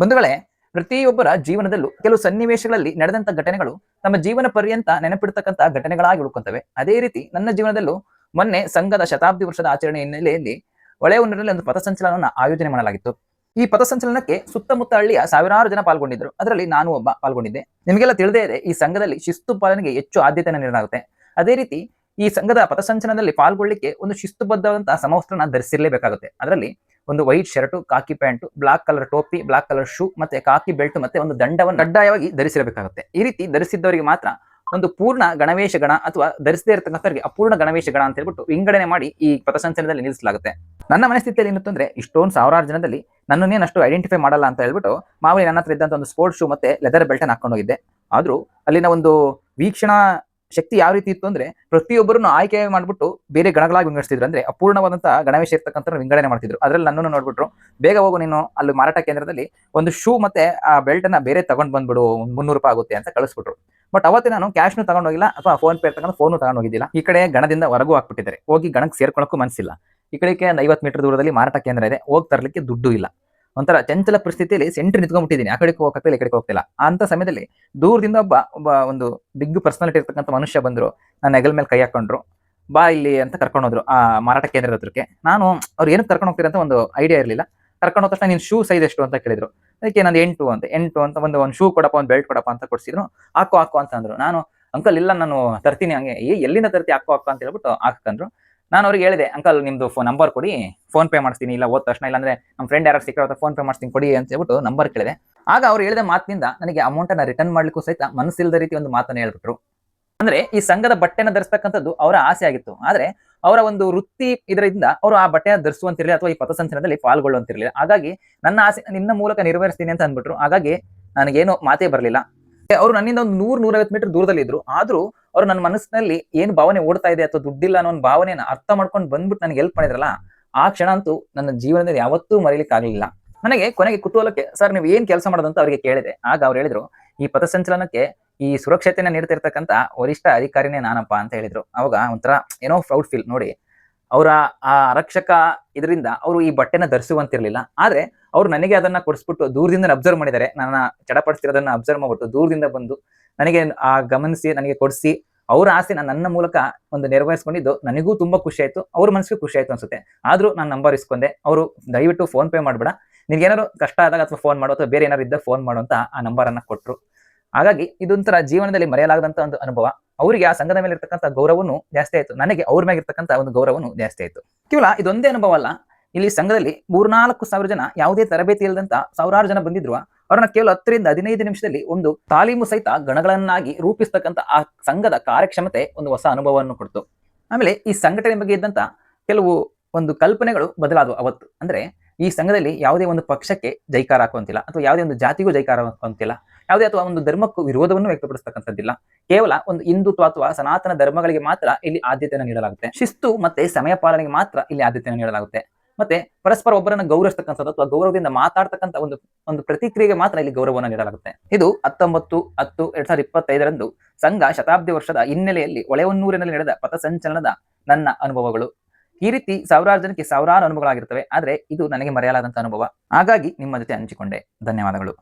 ಬಂಧುಗಳೇ, ಪ್ರತಿಯೊಬ್ಬರ ಜೀವನದಲ್ಲೂ ಕೆಲವು ಸನ್ನಿವೇಶಗಳಲ್ಲಿ ನಡೆದಂತ ಘಟನೆಗಳು ನಮ್ಮ ಜೀವನ ಪರ್ಯಂತ ನೆನಪಿಡ್ತಕ್ಕಂತ ಘಟನೆಗಳಾಗಿ ಉಳ್ಕೊಂತವೆ. ಅದೇ ರೀತಿ ನನ್ನ ಜೀವನದಲ್ಲೂ ಮೊನ್ನೆ ಸಂಘದ ಶತಾಬ್ದಿ ವರ್ಷದ ಆಚರಣೆ ಹಿನ್ನೆಲೆಯಲ್ಲಿ ಹೊಳೆಹೊನ್ನೂರಿನಲ್ಲಿ ಒಂದು ಪಥಸಂಚಲನವನ್ನು ಆಯೋಜನೆ ಮಾಡಲಾಗಿತ್ತು. ಈ ಪಥಸಂಚಲನಕ್ಕೆ ಸುತ್ತಮುತ್ತ ಹಳ್ಳಿಯ ಸಾವಿರಾರು ಜನ ಪಾಲ್ಗೊಂಡಿದ್ದರು. ಅದರಲ್ಲಿ ನಾನು ಒಬ್ಬ ಪಾಲ್ಗೊಂಡಿದ್ದೆ. ನಿಮಗೆಲ್ಲ ತಿಳಿದೇ ಇದೆ, ಈ ಸಂಘದಲ್ಲಿ ಶಿಸ್ತು ಪಾಲನೆಗೆ ಹೆಚ್ಚು ಆದ್ಯತೆಯನ್ನು ನೀಡಲಾಗುತ್ತೆ. ಅದೇ ರೀತಿ ಈ ಸಂಘದ ಪಥಸಂಚಲನದಲ್ಲಿ ಪಾಲ್ಗೊಳ್ಳಿಕ್ಕೆ ಒಂದು ಶಿಸ್ತುಬದ್ಧವಾದಂತಹ ಸಮವಸ್ತ್ರನ ಧರಿಸಿರಲೇಬೇಕಾಗುತ್ತೆ. ಅದರಲ್ಲಿ ಒಂದು white shirt khaki pant black colour ಟೋಪಿ ಬ್ಲಾಕ್ ಕಲರ್ ಶೂ ಮತ್ತೆ ಕಾಕಿ ಬೆಲ್ಟ್ ಮತ್ತೆ ಒಂದು ದಂಡವನ್ನು ಕಡ್ಡಾಯವಾಗಿ ಧರಿಸಿರಬೇಕಾಗುತ್ತೆ. ಈ ರೀತಿ ಧರಿಸಿದ್ದವರಿಗೆ ಮಾತ್ರ ಒಂದು ಪೂರ್ಣ ಗಣವೇಶ ಗಣ ಅಥವಾ ಧರಿಸದೇ ಇರತಕ್ಕಂಥವ್ರಿಗೆ ಅಪೂರ್ಣ ಗಣವೇಶ ಗಣ ಅಂತ ಹೇಳ್ಬಿಟ್ಟು ವಿಂಗಡಣೆ ಮಾಡಿ ಈ ಪಥಸಂಚಲನದಲ್ಲಿ ನಿಲ್ಲಿಸಲಾಗುತ್ತೆ. ನನ್ನ ಮನಸ್ಥಿತಿಯಲ್ಲಿ ಏನಿತ್ತಂದ್ರೆ ಇಷ್ಟೊಂದು ಸಾವಿರಾರು ಜನದಲ್ಲಿ ನನ್ನನ್ನೇನು ಅಷ್ಟು ಐಡೆಂಟಿಫೈ ಮಾಡಲ್ಲ ಅಂತ ಹೇಳ್ಬಿಟ್ಟು ಮಾಮೂಲಿ ನನ್ನ ಹತ್ರ ಇದ್ದಂಥ ಒಂದು ಸ್ಪೋರ್ಟ್ಸ್ ಶೂ ಮತ್ತೆ ಲೆದರ್ ಬೆಲ್ಟ್ ಹಾಕೊಂಡು ಹೋಗಿದ್ದೆ. ಆದರೂ ಅಲ್ಲಿನ ಒಂದು ವೀಕ್ಷಣಾ ಶಕ್ತಿ ಯಾವ ರೀತಿ ಇತ್ತು ಅಂದ್ರೆ ಪ್ರತಿಯೊಬ್ಬರನ್ನು ಆಯ್ಕೆ ಮಾಡ್ಬಿಟ್ಟು ಬೇರೆ ಗಣಗಳಾಗಿ ವಿಂಗಡಿಸಿದ್ರು ಅಂದ್ರೆ ಅಪೂರ್ಣವಾದಂತಹ ಗಣವೇಶ ಇರ್ತಕ್ಕಂಥ ವಿಂಗಡಣೆ ಮಾಡ್ತಿದ್ರು. ಅದರಲ್ಲಿ ನನ್ನನ್ನು ನೋಡ್ಬಿಟ್ರು. ಬೇಗ ಹೋಗು ನೀನು. ಅಲ್ಲಿ ಮಾರಾಟ ಕೇಂದ್ರದಲ್ಲಿ ಒಂದು ಶೂ ಮತ್ತೆ ಆ ಬೆಲ್ಟ್ ಅನ್ನ ಬೇರೆ ತಗೊಂಡ್ ಬಂದ್ಬಿಡು. ಮುನ್ನೂರು ರೂಪಾಯಿ ಆಗುತ್ತೆ ಅಂತ ಕಳಿಸ್ಬಿಟ್ರು. ಬಟ್ ಅವತ್ತೇ ನಾನು ಕ್ಯಾಶ್ನು ತಗೊಂಡು ಹೋಗಿಲ್ಲ. ಅಥವಾ ಫೋನ್ ಪೇ ತಗೊಂಡು ಫೋನು ಹೋಗಿದ್ದಿಲ್ಲ. ಈ ಕಡೆ ಗಣದಿಂದ ಹೊರಗೂ ಹಾಕ್ಬಿಟ್ಟಿದ್ದಾರೆ. ಹೋಗಿ ಗಣಕ್ಕೆ ಸೇರ್ಕೊಳಕ್ಕೂ ಮನಸ್ಸಿಲ್ಲ ಈ ಕಡೆಗೆ ಐವತ್ತು ಮೀಟರ್ ದೂರದಲ್ಲಿ ಮಾರಾಟ ಕೇಂದ್ರ ಇದೆ. ಹೋಗಿ ತರಲಿಕ್ಕೆ ದುಡ್ಡು ಇಲ್ಲ. ಒಂಥರ ಚಂಚಲ ಪರಿಸ್ಥಿತಿಯಲ್ಲಿ ಸೆಂಟ್ರ್ ನಿಂತ್ಕೊಂಡ್ಬಿಟ್ಟಿದ್ದೀನಿ. ಆ ಕಡೆಗೆ ಹೋಗ್ತಿಲ್ಲ ಈ ಕಡೆಗೆ ಹೋಗ್ತಿಲ್ಲ ಅಂತ ಸಮಯದಲ್ಲಿ ದೂರದಿಂದ ಒಬ್ಬ ಒಬ್ಬ ಒಂದು ಬಿಗ್ ಪರ್ಸನಾಲಿಟಿ ಇರ್ತಕ್ಕಂಥ ಮನುಷ್ಯ ಬಂದರು. ನನ್ನ ಹೆಗಲ್ ಮೇಲೆ ಕೈ ಹಾಕೊಂಡ್ರು. ಬಾ ಇಲ್ಲಿ ಅಂತ ಕರ್ಕೊಂಡು ಹೋದ್ರು. ಆ ಮಾರಾಟ ಕೇಂದ್ರದ ಹತ್ರಕ್ಕೆ ನಾನು, ಅವ್ರು ಏನಕ್ಕೆ ಕರ್ಕೊಂಡು ಹೋಗ್ತೀರ ಅಂತ ಒಂದು ಐಡಿಯಾ ಇರಲಿಲ್ಲ. ಕರ್ಕೊಂಡು ಹೋದ ತಕ್ಷಣ ನೀನು ಶೂ ಸೈಜ್ ಎಷ್ಟು ಅಂತ ಕೇಳಿದ್ರು. ಅದಕ್ಕೆ ನಾನು ಎಂಟು ಅಂತ ಎಂಟು ಅಂತ ಒಂದು ಒಂದು ಶೂ ಕೊಡಪ್ಪ, ಒಂದು ಬೆಲ್ಟ್ ಕೊಡಪ್ಪ ಅಂತ ಕೊಡ್ಸಿದ್ರು. ಹಾಕು ಹಾಕು ಅಂತ ಅಂದ್ರು. ನಾನು ಅಂಕಲ್ ಇಲ್ಲ, ನಾನು ತರ್ತೀನಿ ಹಂಗೆ. ಎಲ್ಲಿಂದ ತರ್ತಿ? ಹಾಕು ಹಾಕು ಅಂತ ಹೇಳ್ಬಿಟ್ಟು ಹಾಕಂದ್ರು. ನಾನು ಅವ್ರಿಗೆ ಹೇಳಿದೆ, ಅಂಕಲ್ ನಿಮ್ದು ಫೋನ್ ನಂಬರ್ ಕೊಡಿ ಫೋನ್ ಪೇ ಮಾಡ್ತೀನಿ ಇಲ್ಲ ಹೋದ ತಕ್ಷಣ, ಇಲ್ಲಾಂದ್ರೆ ನಮ್ಮ ಫ್ರೆಂಡ್ ಯಾರು ಸಿಕ್ಕಿರೋ ಫೋನ್ ಪೇ ಮಾಡ್ತೀನಿ ಕೊಡಿ ಅಂತ ಹೇಳ್ಬಿಟ್ಟು ನಂಬರ್ ಕೇಳಿದೆ. ಆಗ ಅವ್ರು ಹೇಳಿದ ಮಾತಿನಿಂದ ನನಗೆ ಅಮೌಂಟ್ ಅನ್ನ ರಿಟರ್ನ್ ಮಾಡ್ಲಿಕ್ಕೂ ಸಹಿತ ಮನಸ್ಸಿಲ್ಲದ ರೀತಿ ಒಂದು ಮಾತನ್ನ ಹೇಳ್ಬಿಟ್ರು. ಅಂದ್ರೆ ಈ ಸಂಘದ ಬಟ್ಟೆನ ಧರಿಸ್ತಕ್ಕಂಥದ್ದು ಅವರ ಆಸೆ ಆಗಿತ್ತು. ಆದ್ರೆ ಅವರ ಒಂದು ವೃತ್ತಿ ಇದರಿಂದ ಅವರು ಆ ಬಟ್ಟೆನ ಧರಿಸುವಂತಿರಲಿಲ್ಲ ಅಥವಾ ಈ ಪಥಸಂಚನದಲ್ಲಿ ಪಾಲ್ಗೊಳ್ಳುವಂತಿರಲಿಲ್ಲ. ಹಾಗಾಗಿ ನನ್ನ ಆಸೆ ನಿನ್ನ ಮೂಲಕ ನೆರವೇರಿಸ್ತೀನಿ ಅಂತ ಅಂದ್ಬಿಟ್ರು. ಹಾಗಾಗಿ ನನಗೇನು ಮಾತೇ ಬರಲಿಲ್ಲ. ಅವರು ನನ್ನಿಂದ ಒಂದು ನೂರ್ ನೂರೈವತ್ತು ಮೀಟರ್ ದೂರದಲ್ಲಿ ಇದ್ರು ಆದ್ರೂ ಅವ್ರು ನನ್ನ ಮನಸ್ಸಿನಲ್ಲಿ ಏನು ಭಾವನೆ ಓಡ್ತಾ ಇದೆ ಅಥವಾ ದುಡ್ಡಿಲ್ಲ ಅನ್ನೋ ಒಂದು ಭಾವನೆನ ಅರ್ಥ ಮಾಡ್ಕೊಂಡು ಬಂದ್ಬಿಟ್ಟು ನನಗೆ ಹೆಲ್ಪ್ ಮಾಡಿದ್ರಲ್ಲ, ಆ ಕ್ಷಣ ಅಂತೂ ನನ್ನ ಜೀವನದಲ್ಲಿ ಯಾವತ್ತೂ ಮರೀಲಿಕ್ಕೆ ಆಗಲಿಲ್ಲ. ನನಗೆ ಕೊನೆಗೆ ಕುತೂಹಲಕ್ಕೆ, ಸರ್, ನೀವು ಏನು ಕೆಲಸ ಮಾಡೋದಂತ ಅವರಿಗೆ ಕೇಳಿದೆ. ಆಗ ಅವ್ರು ಹೇಳಿದ್ರು, ಈ ಪಥಸಂಚಲನಕ್ಕೆ ಈ ಸುರಕ್ಷತೆನ ನೀಡ್ತಿರ್ತಕ್ಕಂಥ ವರಿಷ್ಠ ಅಧಿಕಾರಿನೇ ನಾನಪ್ಪ ಅಂತ ಹೇಳಿದ್ರು. ಅವಾಗ ಒಂಥರ ಏನೋ ಪ್ರೌಡ್ ಫೀಲ್ ನೋಡಿ ಅವರ ಆ ಆರಕ್ಷಕ ಇದರಿಂದ ಅವರು ಈ ಬಟ್ಟೆನ ಧರಿಸುವಂತಿರಲಿಲ್ಲ. ಆದ್ರೆ ಅವ್ರು ನನಗೆ ಅದನ್ನ ಕೊಡಿಸ್ಬಿಟ್ಟು ದೂರದಿಂದ ಅಬ್ಸರ್ವ್ ಮಾಡಿದ್ದಾರೆ. ನನ್ನ ಚಡಪಡಿಸ್ತಿರೋದನ್ನ ಅಬ್ಸರ್ವ್ ಮಾಡ್ಬಿಟ್ಟು ದೂರದಿಂದ ಬಂದು ನನಗೆ ಆ ಗಮನಿಸಿ, ನನಗೆ ಕೊಡಿಸಿ, ಅವರ ಆಸೆನ ನನ್ನ ಮೂಲಕ ಒಂದು ನೆರವೇರಿಸ್ಕೊಂಡಿದ್ದು ನನಗೂ ತುಂಬಾ ಖುಷಿ ಆಯ್ತು. ಅವ್ರ ಮನಸ್ಸಿಗೆ ಖುಷಿ ಆಯ್ತು ಅನ್ಸುತ್ತೆ. ಆದ್ರೂ ನಾನು ನಂಬರ್ ಇಸ್ಕೊಂಡೆ. ಅವರು ದಯವಿಟ್ಟು ಫೋನ್ ಪೇ ಮಾಡ್ಬೇಡ. ನಿನ್ಗೇನಾದ್ರು ಕಷ್ಟ ಆದಾಗ ಅಥವಾ ಫೋನ್ ಮಾಡೋ ಅಥವಾ ಬೇರೆ ಏನಾದ್ರು ಇದ್ದಾಗ ಫೋನ್ ಮಾಡೋ ಆ ನಂಬರ್ ಅನ್ನ ಕೊಟ್ಟರು ಹಾಗಾಗಿ ಇದೊಂಥರ ಜೀವನದಲ್ಲಿ ಮರೆಯಲಾಗದಂತ ಒಂದು ಅನುಭವ. ಅವರಿಗೆ ಆ ಸಂಘದ ಮೇಲೆ ಇರ್ತಕ್ಕಂಥ ಗೌರವನು ಜಾಸ್ತಿ ಆಯ್ತು. ನನಗೆ ಅವ್ರ ಮೇಲೆ ಇರ್ತಕ್ಕಂಥ ಒಂದು ಗೌರವನು ಜಾಸ್ತಿ ಆಯ್ತು. ಕೇವಲ ಇದೊಂದೇ ಅನುಭವ ಅಲ್ಲ. ಇಲ್ಲಿ ಸಂಘದಲ್ಲಿ ಮೂರ್ನಾಲ್ಕು ಸಾವಿರ ಜನ ಯಾವುದೇ ತರಬೇತಿ ಇಲ್ಲದಂತ ಸಾವಿರಾರು ಜನ ಬಂದಿದ್ರು. ಅವ್ರನ್ನ ಕೇವಲ ಹತ್ತರಿಂದ ಹದಿನೈದು ನಿಮಿಷದಲ್ಲಿ ಒಂದು ತಾಲೀಮು ಸಹಿತ ಗಣಗಳನ್ನಾಗಿ ರೂಪಿಸ್ತಕ್ಕಂಥ ಆ ಸಂಘದ ಕಾರ್ಯಕ್ಷಮತೆ ಒಂದು ಹೊಸ ಅನುಭವವನ್ನು ಕೊಡ್ತು. ಆಮೇಲೆ ಈ ಸಂಘಟನೆ ಬಗ್ಗೆ ಇದ್ದಂತ ಕೆಲವು ಒಂದು ಕಲ್ಪನೆಗಳು ಬದಲಾದವು ಅವತ್ತು. ಅಂದ್ರೆ ಈ ಸಂಘದಲ್ಲಿ ಯಾವುದೇ ಒಂದು ಪಕ್ಷಕ್ಕೆ ಜೈಕಾರ ಹಾಕುವಂತಿಲ್ಲ. ಅಥವಾ ಯಾವುದೇ ಒಂದು ಜಾತಿಗೂ ಜೈಕಾರ ಹಾಕುವಂತಿಲ್ಲ. ಯಾವುದೇ ಅಥವಾ ಒಂದು ಧರ್ಮಕ್ಕೂ ವಿರೋಧವನ್ನು ವ್ಯಕ್ತಪಡಿಸ್ತಕ್ಕಂಥದ್ದಿಲ್ಲ. ಕೇವಲ ಒಂದು ಹಿಂದುತ್ವ ಅಥವಾ ಸನಾತನ ಧರ್ಮಗಳಿಗೆ ಮಾತ್ರ ಇಲ್ಲಿ ಆದ್ಯತೆಯನ್ನು ನೀಡಲಾಗುತ್ತೆ. ಶಿಸ್ತು ಮತ್ತೆ ಸಮಯ ಪಾಲನೆಗೆ ಮಾತ್ರ ಇಲ್ಲಿ ಆದ್ಯತೆಯನ್ನು ನೀಡಲಾಗುತ್ತೆ. ಮತ್ತೆ ಪರಸ್ಪರ ಒಬ್ಬರನ್ನ ಗೌರವಿಸ್ತಕ್ಕಂಥದ್ದು ಅಥವಾ ಗೌರವದಿಂದ ಮಾತಾಡ್ತಕ್ಕಂಥ ಒಂದು ಒಂದು ಪ್ರತಿಕ್ರಿಯೆಗೆ ಮಾತ್ರ ಇಲ್ಲಿ ಗೌರವವನ್ನು ನೀಡಲಾಗುತ್ತೆ. ಇದು ಹತ್ತೊಂಬತ್ತು, ಹತ್ತು, ಎರಡ್ ಸಾವಿರದ ಇಪ್ಪತ್ತೈದರಂದು ಸಂಘ ಶತಾಬ್ದಿ ವರ್ಷದ ಹಿನ್ನೆಲೆಯಲ್ಲಿ ಹೊಳೆಹೊನ್ನೂರಿನಲ್ಲಿ ನಡೆದ ಪಥಸಂಚಲನದ ನನ್ನ ಅನುಭವಗಳು. ಈ ರೀತಿ ಸಾವಿರಾರು ಜನಕ್ಕೆ ಸಾವಿರಾರು ಅನುಭವಗಳಾಗಿರ್ತವೆ, ಆದರೆ ಇದು ನನಗೆ ಮರೆಯಲಾದಂಥ ಅನುಭವ. ಹಾಗಾಗಿ ನಿಮ್ಮ ಜೊತೆ ಹಂಚಿಕೊಂಡೆ. ಧನ್ಯವಾದಗಳು.